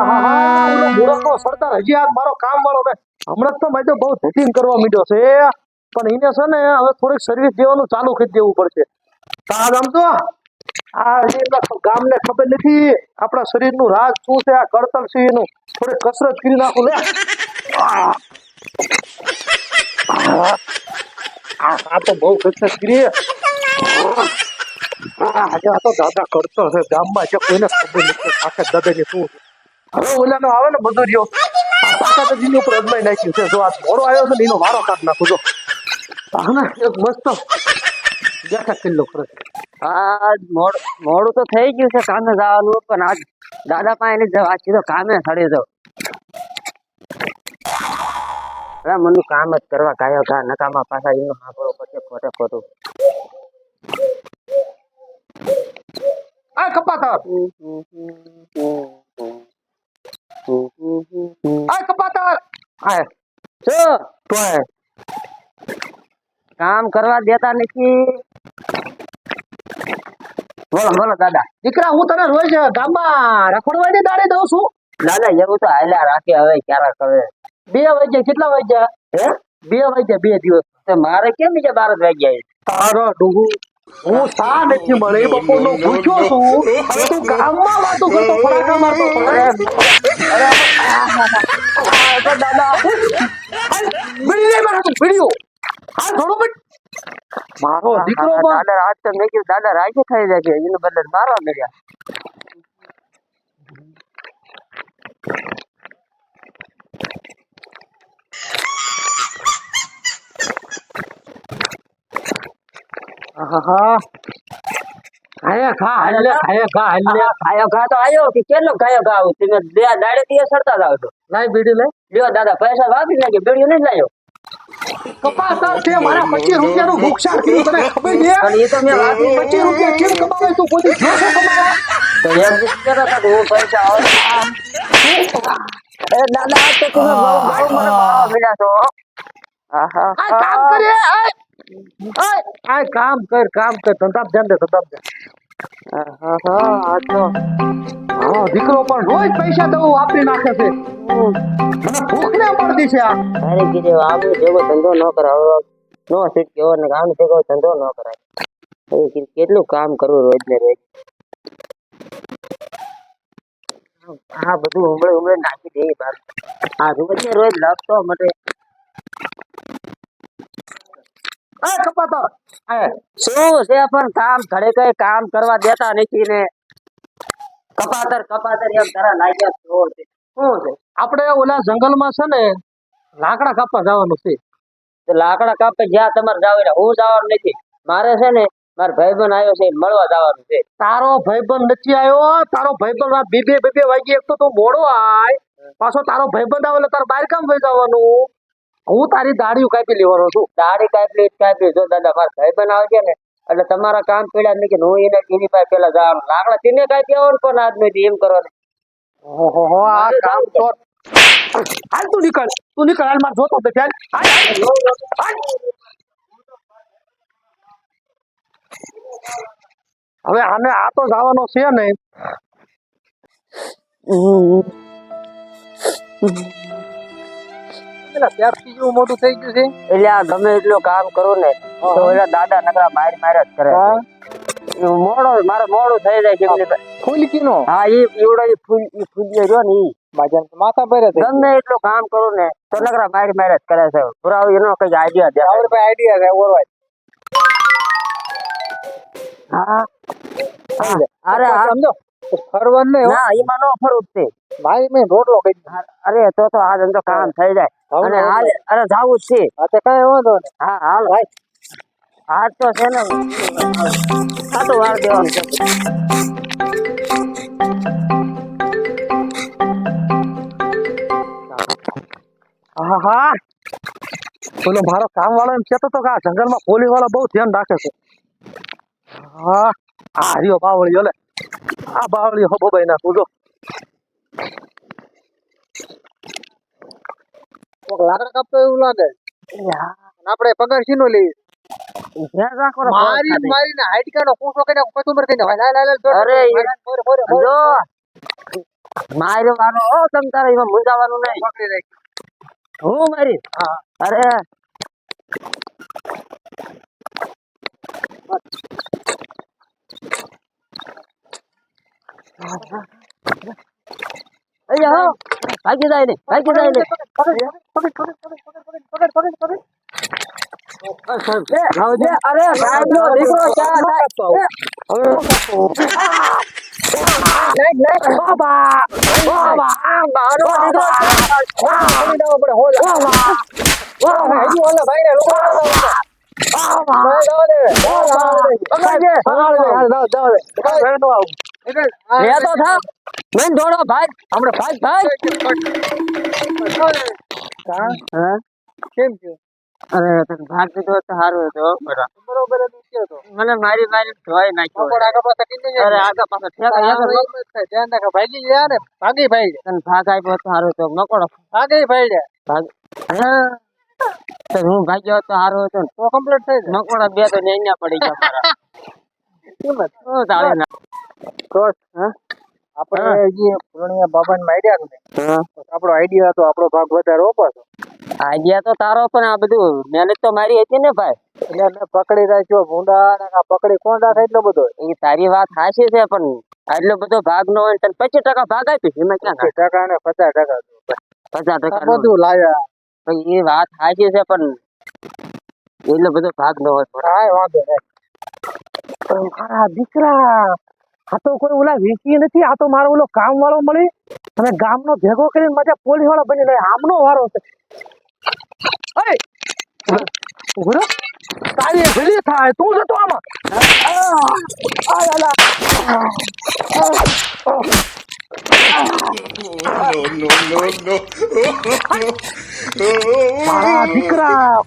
આહાહા, સરદાર હજી આ મારો કામ વાળો બે હમણાં તો મેં તો બહુ ધતીંગ કરવા માંડ્યો છે. પણ એને છે ને હવે થોડીક સર્વિસ દેવાનું ચાલુ કરી દેવું પડશે. આ આમ તો? આ ગામને ખબર નથી. આપણા શરીરનું રાજ શું છે? આ કળતર છે એનું. થોડી કસરત કરી નાખું લે. આ તો બહુ કસરત કરી. આજે આ તો દાદા કરતો છે. ગામમાં છે કોઈને ખબર નથી. આખા દાદાની શું હવે ઓલાનો આવે ને બધો રહ્યો. કાકાજીની ઉપર અજમાઈ નાખ્યું છે. જો આ મોડો આવ્યો છે ને એનો વારો કાઢ નાખું. જો. હા ને એક મસ્ત બેઠા કિલ્લો કરે આજ મોડ મોડું તો થઈ ગયું છે કામે જવાનું પણ આજ દાદા પાસે નહીં જવા સીધો કામે સડી જાવ અરે મને કામ જ કરવા કાયો કા નકામા પાછા એનો હાંભળો પડશે ખોટે ખોટું. આ કપાતર કપાતર આ શું તોય. કામ કરવા દેતા નથી. બોલો બોલો દાદા. દીકરા હું તને રોજ ગામમાં રખડવાની દાડે દઉં છું? દાદા એવું તો હાલ્યા રાખે હવે ક્યારેક હવે. બે વાગ્યા કેટલા વાગ્યા? હે? બે વાગ્યા બે દિવસ. મારે કેમ બીજા બાર વાગ્યા તારો ડુગુ હું સા નથી મળે એ બપોરનો પૂછ્યો છું હવે તું ગામમાં વાતો કરતો ફરાકા મારતો તો દાદા મારે તું બીડીઓ હાલ થોડું બટ મારો દીકરો દાદા આજ તો મેં કીધું દાદા રાજી થઈ જાય છે એને બદલે મારવા મળ્યા ખાયા ખા હાલ લે ખા? હાલ ખાયો ઘા તો આવ્યો કે કેટલો ખાયો આવું? તમે બે દાડે થી સડતા જાવ છો. લાય બીડી લે લ્યો દાદા પૈસા વાપરી નાખે બેડીઓ નહીં લાયો. કપાસ છે મારા પચીસ રૂપિયાનું ભૂક્ષાર કર્યું તને ખબર છે? પણ એ તો મેં વાપરી પચીસ રૂપિયા કેમ કમાવે તું? કોઈ જો છો કમાવા? તો એમ જ હતા હું પૈસા અરે દાદા તો તમે બહુ બહુ મને મારવા મળ્યા છો આહા. કામ કરે આય કામ કર કામ કર ધંધા ધ્યાન દે ધંધા ધ્યાન આ હા દીકરો પણ રોજ પૈસા તો વાપરી નાખે છે. મને ભૂખ ને પડતી છે આ. તારે કીધું આવું જેવો ધંધો ન કરાવો. નો શીખ્યો ને આમ જેવો ધંધો ન કરાય. કેટલું કામ કરવું રોજ ને રોજ? આ બધું હમણાં હમણાં નાખી દે બાર. આ રોજ ને રોજ લાગતો મટે આય શું છે પણ કામ ઘરે કઈ કામ કરવા દેતા નથી ને? કપાતર કપાતર એમ તારા લાગ્યા શું છે? આપણે ઓલા જંગલમાં છે ને લાકડા કાપવા જવાનું છે. લાકડા કાપે જ્યાં તમારે જાવ એટલે હું જવાનું નથી. મારે છે ને મારો ભાઈબંધ આવ્યો છે મળવા જવાનું છે. તારો ભાઈબંધ નથી આવ્યો તારો ભાઈબંધ બીબે બીબે વાગે એક તો તું મોડો આય. પાછો તારો ભાઈબંધ આવે એટલે તારે બહાર કામ ભાઈ જવાનું. હું તારી દાઢીઓ કાપી લેવાનો છું. દાઢી કાપી કાપી જો દાદા મારા ભાઈ ભાઈબંધ છે ને એટલે તમારા કામ પડ્યા નહીં કે હું એને એની પાસે પેલા જવાનું લાકડા તેને કાપી આવો પણ આદમી એમ કરવાનું? ઓહો આ કામ તો હાલ તું નીકળ તું નીકળ હાલ મારે જોતો ચાલ. હવે આને આ તો જવાનો છે ને પેલા ત્યારથી જેવું મોટું થઈ ગયું છે. એટલે આ ગમે એટલું કામ કરું ને તો એના દાદા નકરા માર માર જ કરે મોડો મારે મોડું થઈ જાય કેમ કે ફૂલકીનો હા એ એવડો ઈ ફૂલ ઈ ફૂલ્યો રહ્યો ને બાજાર માથા પર ગમે એટલું કામ કરું ને તો નકરા માર માર જ કરે છે. પુરાવો એનો કઈ આઈડિયા દે આવડે ભાઈ આઈડિયા છે ઓરવાય. હા. અરે સમજો. ફરવાનું નહીં ના એમાં નો ફરવું તે ભાઈ મેં રોટલો કઈ અરે તો તો આ ધંધો કામ થઈ જાય. અને હાલ અરે જાવું જ છે. હા તે કઈ વાંધો નહીં. હા હાલ. ભાઈ આજ તો છે ને ખાતું વાર દેવાનું છે. હા હા. પેલો મારો કામ વાળો એમ કેતો હતો કે આ જંગલમાં પોલીસવાળા બહુ ધ્યાન રાખે છે. હા આ હરિયો બાવળીઓ લે. આ બાવળીઓ હબો ભાઈ નાખું જો લાકડા કાપતો એવું લાગે આપણે પગાર શીનો લઈએ મારી મારી ને. મારીને હાઈટકાનો કૂસો કરીને કચુંબર કરીને હાલ હાલ હાલ અરે, મોરે, મોરે, મોરે. જો મારો વારો હો તમ તારે એમાં મૂંઝાવાનું નહીં પકડી રાખ હું મારી હા અરે અહીંયા હો ભાગી જાય ને ભાગી જાય ને હવે અરે સાહેબ નો દીકરો ક્યાં થાય બાબા બાબા મારો દીકરો લે તો થા મેં દોડો ભાઈ. હમણે ભાઈ ભાઈ કેમ થયું અરે તને ભાગ દીધો તો સારું હતો બરોબર મને મારી મારી ધોઈ નાખ્યો આગળ પાછળ અરે આગળ. ધ્યાન રાખો. ભાગી ગયા ને ભાગી ભાઈ તને ભાગ આપ્યો તો સારું હતો મકોડો ભાગી ભાઈ ભાગ. હા. ભાગ્યો તો સારું હતો તો કમ્પ્લીટ થઈ જાય. બે તો ન્યા પડી ગયા મારા. શું ચાલે ના. ક્રોસ હા? આપણે જે પૂર્ણિયા બાબા માર્યા ને આપણો આઈડિયા હતો આપણો ભાગ વધારે ઓપાસો આઈડિયા તો તારો પણ આ બધું મહેનત તો મારી હતી ને ભાઈ. એટલે મેં પકડી રાખ્યો ભૂંડા પકડી કોંડા થાય એટલો બધો? એ તારી વાત હાચી છે પણ આટલો બધો ભાગ નો હોય તને પચીસ ટકા ભાગ આપીશ એમાં ક્યાં ટકા ને પચાસ ટકા પચાસ ટકા બધું લાવ્યા એ વાત હાચી છે પણ એટલો બધો ભાગ ન હોય. હા વાંધો નહીં. પણ મારા દીકરા આ તો કોઈ ઓલા વીસી નથી આ તો મારો ઓલો કામ વાળો મળી. અને ગામનો ભેગો કરીને મજા પોલીસ વાળો બની જાય. આમનો વારો છે. અરે ઊભો તારી ભલી થાય તું જતો આમાં. દીકરા.